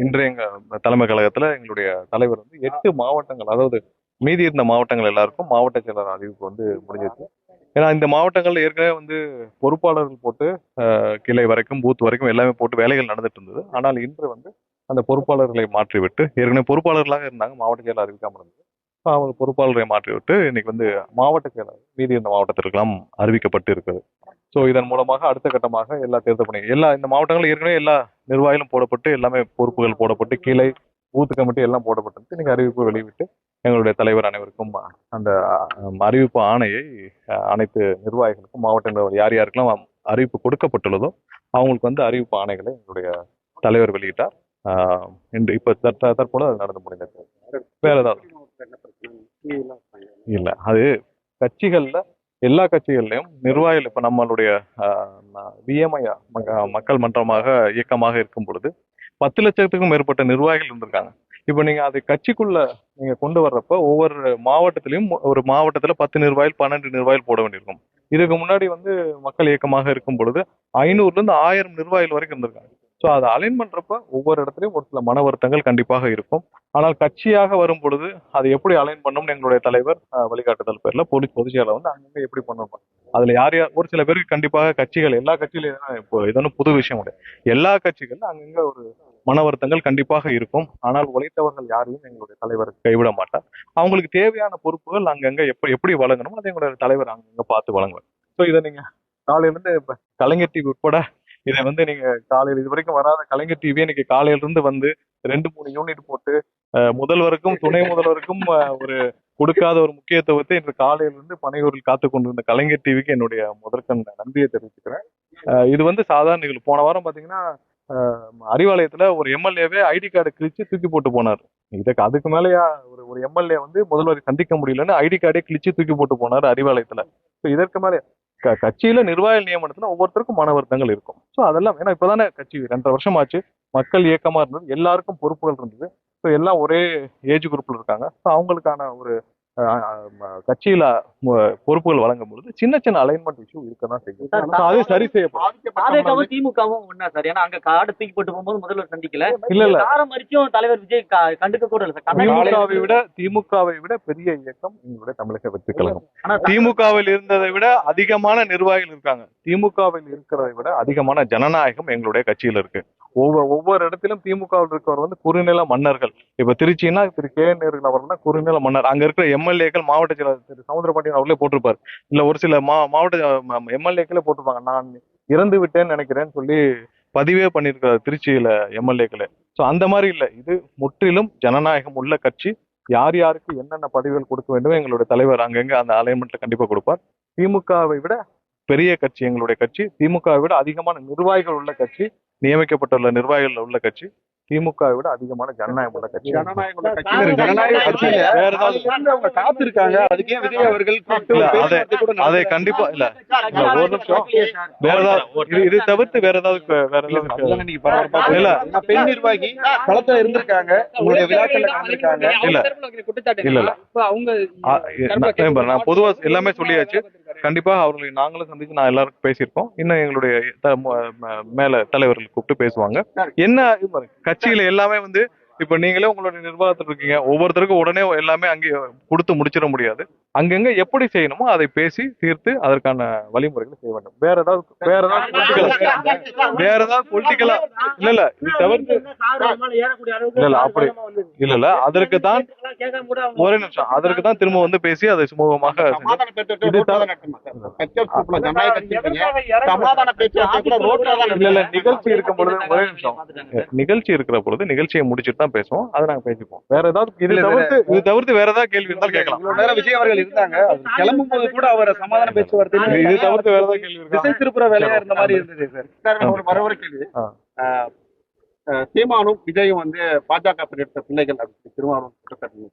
இன்றைய எங்க தலைமை கழகத்துல எங்களுடைய தலைவர் வந்து எட்டு மாவட்டங்கள் அதாவது மீதி இருந்த மாவட்டங்கள் எல்லாருக்கும் மாவட்ட செயலர் அறிவிப்பு வந்து முடிஞ்சிருச்சு. ஏன்னா இந்த மாவட்டங்கள்ல ஏற்கனவே வந்து பொறுப்பாளர்கள் போட்டு கிளை வரைக்கும் பூத் வரைக்கும் எல்லாமே போட்டு வேலைகள் நடந்துட்டு இருந்தது. ஆனால் இன்று வந்து அந்த பொறுப்பாளர்களை மாற்றிவிட்டு ஏற்கனவே பொறுப்பாளர்களாக இருந்தாங்க மாவட்ட செயலர் அறிவிக்காமல் இருந்தது. அவங்க பொறுப்பாளரை மாற்றிவிட்டு இன்னைக்கு வந்து மாவட்ட செயலர் மீதி இருந்த மாவட்டத்திற்கெல்லாம் அறிவிக்கப்பட்டு இருக்குது. ஸோ இதன் மூலமாக அடுத்த கட்டமாக எல்லா தேர்தல் பணி எல்லா இந்த மாவட்டங்களும் ஏற்கனவே எல்லா நிர்வாகிகளும் போடப்பட்டு எல்லாமே பொறுப்புகள் போடப்பட்டு கிளை பூத்து கமிட்டி எல்லாம் போடப்பட்டு இன்னைக்கு அறிவிப்பு வெளியிட்டு எங்களுடைய தலைவர் அனைவருக்கும் அந்த அறிவிப்பு ஆணையை அனைத்து நிர்வாகிகளுக்கும் மாவட்ட யார் யாருக்கெல்லாம் அறிவிப்பு கொடுக்கப்பட்டுள்ளதோ அவங்களுக்கு வந்து அறிவிப்பு ஆணைகளை எங்களுடைய தலைவர் வெளியிட்டார். ஆஹ், இன்று இப்ப தற்ப- தற்போது அது நடந்து முடிந்தது. வேற ஏதாவது? இல்ல அது கட்சிகள்ல எல்லா கட்சிகள்லயும் நிர்வாகிகள் இப்ப நம்மளுடைய விஎம்ஐ மக்கள் மன்றமாக இயக்கமாக இருக்கும் பொழுது பத்து லட்சத்துக்கும் மேற்பட்ட நிர்வாகிகள் இருந்திருக்காங்க. இப்ப நீங்க அதை கட்சிக்குள்ள நீங்க கொண்டு வர்றப்ப ஒவ்வொரு மாவட்டத்திலையும் ஒரு மாவட்டத்துல பத்து நிர்வாகிகள் பன்னெண்டு நிர்வாகிகள் போட வேண்டியிருக்கும். இதுக்கு முன்னாடி வந்து மக்கள் இயக்கமாக இருக்கும் பொழுது ஐநூறுல இருந்து ஆயிரம் நிர்வாகிகள் வரைக்கும் இருந்திருக்காங்க. ஸோ அதை அலைன் பண்ணுறப்ப ஒவ்வொரு இடத்துலையும் ஒரு சில மன வருத்தங்கள் கண்டிப்பாக இருக்கும். ஆனால் கட்சியாக வரும் பொழுது அதை எப்படி அலைன் பண்ணணும்னு எங்களுடைய தலைவர் வழிகாட்டுதல் பேரில் போலீஸ் பொதுச்செயலர் வந்து அங்கங்கே எப்படி பண்ணணும். அதில் யார் யார் ஒரு சில பேருக்கு கண்டிப்பாக கட்சிகள் எல்லா கட்சியிலும் இப்போ இது புது விஷயம் கிடையாது எல்லா கட்சிகளும் அங்கங்கே ஒரு மன வருத்தங்கள் கண்டிப்பாக இருக்கும். ஆனால் உழைத்தவர்கள் யாரையும் எங்களுடைய தலைவர் கைவிட மாட்டார். அவங்களுக்கு தேவையான பொறுப்புகள் அங்கங்க எப்படி எப்படி வழங்கணும் அதை எங்களுடைய தலைவர் அங்கங்க பார்த்து வழங்குவார். ஸோ இதை நீங்க காலையிலேருந்து கலைஞர் டிவி உட்பட இதை வந்து நீங்க காலையில் இது வரைக்கும் வராத கலைஞர் டிவி இன்னைக்கு காலையில இருந்து வந்து ரெண்டு மூணு யூனிட் போட்டு முதல்வருக்கும் துணை முதல்வருக்கும் ஒரு கொடுக்காத ஒரு முக்கியத்துவத்தை இன்று காலையில இருந்து பனையூரில் காத்து கொண்டிருந்த கலைஞர் டிவிக்கு என்னுடைய முதற்கண் நன்றியை தெரிவிச்சுக்கிறேன். இது வந்து சாதாரண நிகழ்வு. போன வாரம் பாத்தீங்கன்னா அறிவாலயத்துல ஒரு எம்எல்ஏவே ஐடி கார்டு கிழிச்சு தூக்கி போட்டு போனார். இதுக்கு அதுக்கு மேலயா ஒரு ஒரு எம்எல்ஏ வந்து முதல்வரை சந்திக்க முடியலன்னு ஐடி கார்டே கிழிச்சு தூக்கி போட்டு போனார் அறிவாலயத்துல. இதற்கு மேலே க- கட்சியில நிர்வாக நியமனத்துல ஒவ்வொருத்தருக்கும் மன வருத்தங்கள் இருக்கும். ஸோ அதெல்லாம் ஏன்னா இப்பதானே கட்சி ரெண்டரை வருஷம் ஆச்சு மக்கள் இயக்கமா இருந்தது எல்லாருக்கும் பொறுப்புகள் இருந்தது. ஸோ எல்லாம் ஒரே ஏஜ் குரூப்ல இருக்காங்க. ஸோ அவங்களுக்கான ஒரு கட்சியில பொறுப்புகள் வழங்கும் பொழுது சின்ன சின்ன அலைன்மெண்ட் இஷ்யூ இருக்கதான் செய்யும். அது சரி செய்யப்படும். திமுகவும் ஒண்ணா சார். ஏன்னா அங்க கார்டு தூக்கி போட்டு போகும்போது முதல்வர் சந்திக்கல. இல்ல இல்ல. காரம் மறிச்சும் தலைவர் விஜய் கண்டுக்க கூட திமுகவை விட திமுகவை விட பெரிய இயக்கம் எங்களுடைய தமிழக வெற்றி கழகம் ஆனா திமுகவில் இருந்ததை விட அதிகமான நிர்வாகிகள் இருக்காங்க. திமுகவில் இருக்கிறதை விட அதிகமான ஜனநாயகம் எங்களுடைய கட்சியில இருக்கு. ஒவ்வொரு ஒவ்வொரு இடத்திலும் திமுகவில் இருக்கவர் வந்து குறுநில மன்னர்கள். இப்ப திருச்சின்னா திரு கே நேருகள் அவர்னா குறுநில மன்னர். அங்க இருக்கிற எம்எல்ஏக்கள் மாவட்ட செயலர் திரு சமுதிரபாண்டியன் அவர்களே போட்டிருப்பார். இல்ல ஒரு சில மா மாவட்ட எம்எல்ஏக்களே போட்டிருப்பாங்க. நான் இறந்து விட்டேன்னு நினைக்கிறேன்னு சொல்லி பதிவே பண்ணியிருக்கிறார் திருச்சியில எம்எல்ஏக்களே. சோ அந்த மாதிரி இல்ல. இது முற்றிலும் ஜனநாயகம் உள்ள கட்சி. யார் யாருக்கு என்னென்ன பதவிகள் கொடுக்க வேண்டும் எங்களுடைய தலைவர் அங்கங்க அந்த அலைன்மெண்ட்ல கண்டிப்பா கொடுப்பார். திமுகவை விட பெரிய கட்சி எங்களுடைய கட்சி. திமுகவை விட அதிகமான நிர்வாகிகள் உள்ள கட்சி. நியமிக்கப்பட்டுள்ள நிர்வாகிகள் உள்ள கட்சி. திமுகவை விட அதிகமான ஜனநாயகம் உள்ள கட்சி. ஜனநாயக கட்சியில காத்திருக்காங்க. அதுக்கே விஜய் அவர்கள் அதை-. கண்டிப்பா இல்ல. இல்ல, ஒரு நிமிஷம். வேற ஏதாவது இது இது தவிர்த்து வேற ஏதாவது வேற ஏதாவது இல்ல. பெண் நிர்வாகி களத்துல இருந்திருக்காங்க. உங்களுடைய விழாக்கள்ல கலந்துருக்காங்க. இல்ல. இல்ல, இல்ல. நான் பொதுவா எல்லாமே சொல்லியாச்சு. கண்டிப்பா அவர்களை நாங்களும் சந்திச்சு நான் எல்லாருக்கும் பேசியிருக்கோம். இன்னும் எங்களுடைய மேல தலைவர்கள் கூப்பிட்டு பேசுவாங்க. என்ன கட்சியில எல்லாமே வந்து இப்ப நீங்களே உங்களுடைய நிர்வாகத்தில் இருக்கீங்க. ஒவ்வொருத்தருக்கும் உடனே எல்லாமே அங்கே கொடுத்து முடிச்சிட முடியாது. அங்கங்க எப்படி செய்யணுமோ அதை பேசி தீர்த்து அதற்கான வழிமுறைகளை செய்ய வேண்டும். வேற ஏதாவது வேற ஏதாவது பொலிட்டிக்கலா வேற ஏதாவது பொலிட்டிக்கலா இல்ல இல்ல இது தவிர்த்து இல்ல இல்ல அப்படி இல்ல இல்ல அதற்கு தான் ஒரே நிமிஷம். அதற்கு தான் திரும்ப வந்து பேசி அதை சுமூகமாக இல்ல இல்ல. நிகழ்ச்சி இருக்கும் பொழுது ஒரே நிமிஷம். நிகழ்ச்சி இருக்கிற பொழுது நிகழ்ச்சியை முடிச்சுட்டு தான் பேசுவோம். அதை நாங்க பேசிப்போம். வேற ஏதாவது இது தவிர்த்து இது தவிர்த்து வேற ஏதாவது கேள்வி இருந்தாலும் கேட்கலாம். இவ்வளவு நேரம் விஜய் அவர்கள் இருந்தாங்க. கிளம்பும் போது கூட அவரை சமாதான பேச்சுவார்த்தை இது- இது தவிர்த்து வேற ஏதாவது கேள்வி இருக்கா? திசை திருப்புற வேலையா இருந்த மாதிரி இருந்தது சார். ஒரு மறுவரை கேள்வி. சீமானும் விஜயும் வந்து பாஜக எடுத்த பிள்ளைகள் அப்படின்னு திருமாவளவன் குற்றச்சாட்டு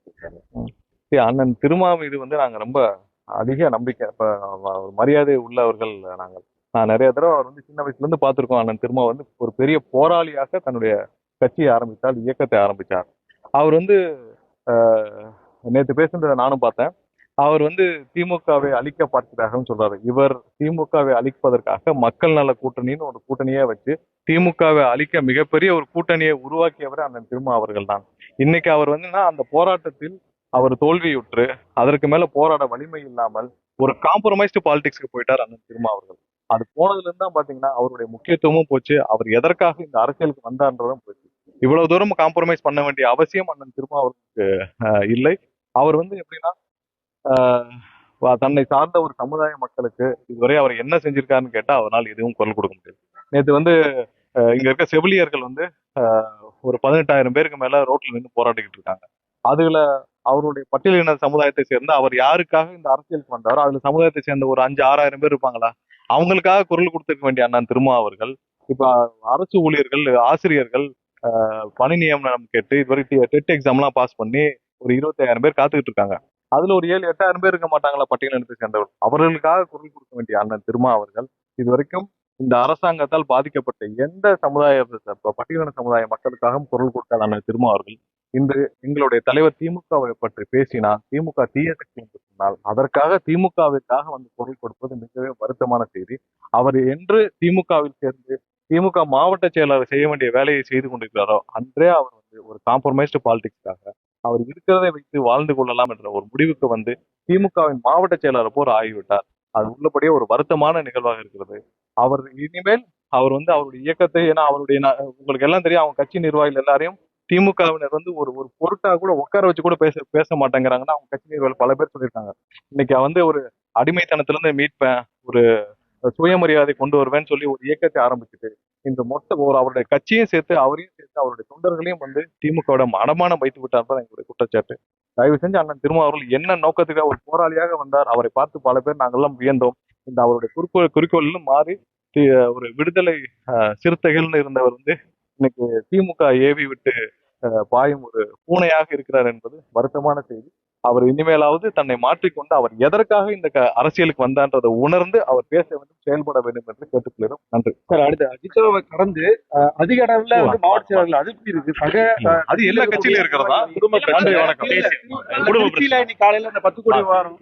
அண்ணன் திருமா மீது வந்து நாங்க ரொம்ப அதிக நம்பிக்கை இப்ப மரியாதை உள்ளவர்கள் நாங்கள். நான் நிறைய தடவை அவர் வந்து சின்ன வயசுல இருந்து பார்த்திருக்கோம். அண்ணன் திருமா வந்து ஒரு பெரிய போராளியாக தன்னுடைய கட்சியை ஆரம்பித்தார் இயக்கத்தை ஆரம்பித்தார். அவர் வந்து ஆஹ், நேத்து பேசுனதை நானும் பார்த்தேன். அவர் வந்து திமுகவை அழிக்க பார்க்கிறார்கள் சொல்றாரு. இவர் திமுகவை அழிப்பதற்காக மக்கள் நல கூட்டணின்னு ஒரு கூட்டணியே வச்சு திமுகவை அழிக்க மிகப்பெரிய ஒரு கூட்டணியை உருவாக்கியவர் அண்ணன் திருமா அவர்கள் தான் இன்னைக்கு அவர் வந்துன்னா அந்த போராட்டத்தில் அவர் தோல்வியுற்று அதற்கு மேல போராட வலிமை இல்லாமல் ஒரு காம்ப்ரமைஸ்டு பாலிடிக்ஸ்க்கு போயிட்டார் அண்ணன் திருமா அவர்கள். அது போனதுல இருந்து தான் பாத்தீங்கன்னா அவருடைய முக்கியத்துவமும் போச்சு. அவர் எதற்காக இந்த அரசியலுக்கு வந்தார்ன்றதும் போச்சு. இவ்வளவு தூரம் காம்ப்ரமைஸ் பண்ண வேண்டிய அவசியம் அண்ணன் திரும்ப அவருக்கு இல்லை. அவர் வந்து எப்படின்னா ஆஹ், தன்னை சார்ந்த ஒரு சமுதாய மக்களுக்கு இதுவரை அவர் என்ன செஞ்சிருக்காருன்னு கேட்டா அவரால் எதுவும் குரல் கொடுக்க முடியாது. நேத்து வந்து இங்க இருக்க செவிலியர்கள் வந்து ஆஹ், ஒரு பதினெட்டாயிரம் பேருக்கு மேல ரோட்ல நின்று போராடிக்கிட்டு இருக்காங்க. அதுல அவருடைய பட்டியலின சமுதாயத்தை சேர்ந்த அவர் யாருக்காக இந்த அரசியலுக்கு வந்தாரோ அதுல சமுதாயத்தை சேர்ந்த ஒரு அஞ்சு ஆறாயிரம் பேர் இருப்பாங்களா? அவங்களுக்காக குரல் கொடுத்துருக்க வேண்டிய அண்ணன் திருமா அவர்கள் இப்ப அரசு ஊழியர்கள் ஆசிரியர்கள் பணி நியமனம் கேட்டு இதுவரை டெட் எக்ஸாம்லாம் பாஸ் பண்ணி ஒரு இருபத்தாயிரம் பேர் காத்துக்கிட்டு இருக்காங்க. அதுல ஒரு ஏழு எட்டாயிரம் பேர் இருக்க மாட்டாங்களா பட்டியலினத்தை சேர்ந்தவர் அவர்களுக்காக குரல் கொடுக்க வேண்டிய அண்ணன் திருமா அவர்கள் இதுவரைக்கும் இந்த அரசாங்கத்தால் பாதிக்கப்பட்ட எந்த சமுதாய பட்டியலின சமுதாய மக்களுக்காகவும் குரல் கொடுக்காத அண்ணன் திருமா அவர்கள். இன்று எங்களுடைய தலைவர் திமுகவை பற்றி பேசினால் திமுக தீய சக்தி என்று சொன்னால் அதற்காக திமுகவிற்காக வந்து குரல் கொடுப்பது மிகவே வருத்தமான செய்தி. அவர் என்று திமுகவில் சேர்ந்து திமுக மாவட்ட செயலாளர் செய்ய வேண்டிய வேலையை செய்து கொண்டிருக்கிறாரோ அன்றே அவர் வந்து ஒரு காம்ப்ரமைஸ்டு பாலிடிக்ஸ்க்காக அவர் இருக்கிறதை வைத்து வாழ்ந்து கொள்ளலாம் என்ற ஒரு முடிவுக்கு வந்து திமுகவின் மாவட்ட செயலாளர் போர் ஆகிவிட்டார். அது உள்ளபடியே ஒரு வருத்தமான நிகழ்வாக இருக்கிறது. அவர் இனிமேல் அவர் வந்து அவருடைய இயக்கத்தை ஏன்னா அவருடைய உங்களுக்கு எல்லாம் தெரியும் அவங்க கட்சி நிர்வாகிகள் எல்லாரையும் திமுகவினர் வந்து ஒரு ஒரு பொருட்டா கூட உட்கார வச்சு கூட பேச பேச மாட்டேங்கிறாங்கன்னா அவங்க கட்சி நிர்வாகிகள் பல பேர் சொல்லியிருக்காங்க. இன்னைக்கு வந்து ஒரு அடிமைத்தனத்துல இருந்து மீட்பேன் ஒரு சுயமரியாதை கொண்டு வருவேன்னு சொல்லி ஒரு இயக்கத்தை ஆரம்பிச்சுட்டு இந்த மொத்த ஒரு அவருடைய கட்சியும் சேர்த்து அவரையும் சேர்த்து அவருடைய தொண்டர்களையும் வந்து திமுகவோட அடமானம் வைத்து விட்டார் தான் எங்களுடைய குற்றச்சாட்டு. தயவு செஞ்சு அண்ணன் திருமா அவர்கள் என்ன நோக்கத்துக்காக ஒரு போராளியாக வந்தார் அவரை பார்த்து பல பேர் நாங்கெல்லாம் வியந்தோம். இந்த அவருடைய குறிக்கோள் குறிக்கோளிலும் மாறி ஒரு விடுதலை அஹ், சிறுத்தைகள்னு இருந்தவர் வந்து இன்னைக்கு திமுக ஏவி விட்டு அஹ், பாயும் ஒரு பூனையாக இருக்கிறார் என்பது வருத்தமான செய்தி. அவர் இனிமேலாவது தன்னை மாற்றிக்கொண்டு அவர் எதற்காக இந்த அரசியலுக்கு வந்தான்றதை உணர்ந்து அவர் பேச வேண்டும் செயல்பட வேண்டும் என்று கேட்டுக்கொள்கிறோம். நன்றி. சார் அடுத்து அஜித்வை கடந்து அதிக அளவுல வந்து மாவட்ட செயலாளர்கள் அதிருப்தி இருக்கு. சக அது எல்லா கட்சியிலும் இருக்கிறதா? குடும்ப. வணக்கம். இன்னைக்கு காலையில இந்த பத்து கோடி வாரம்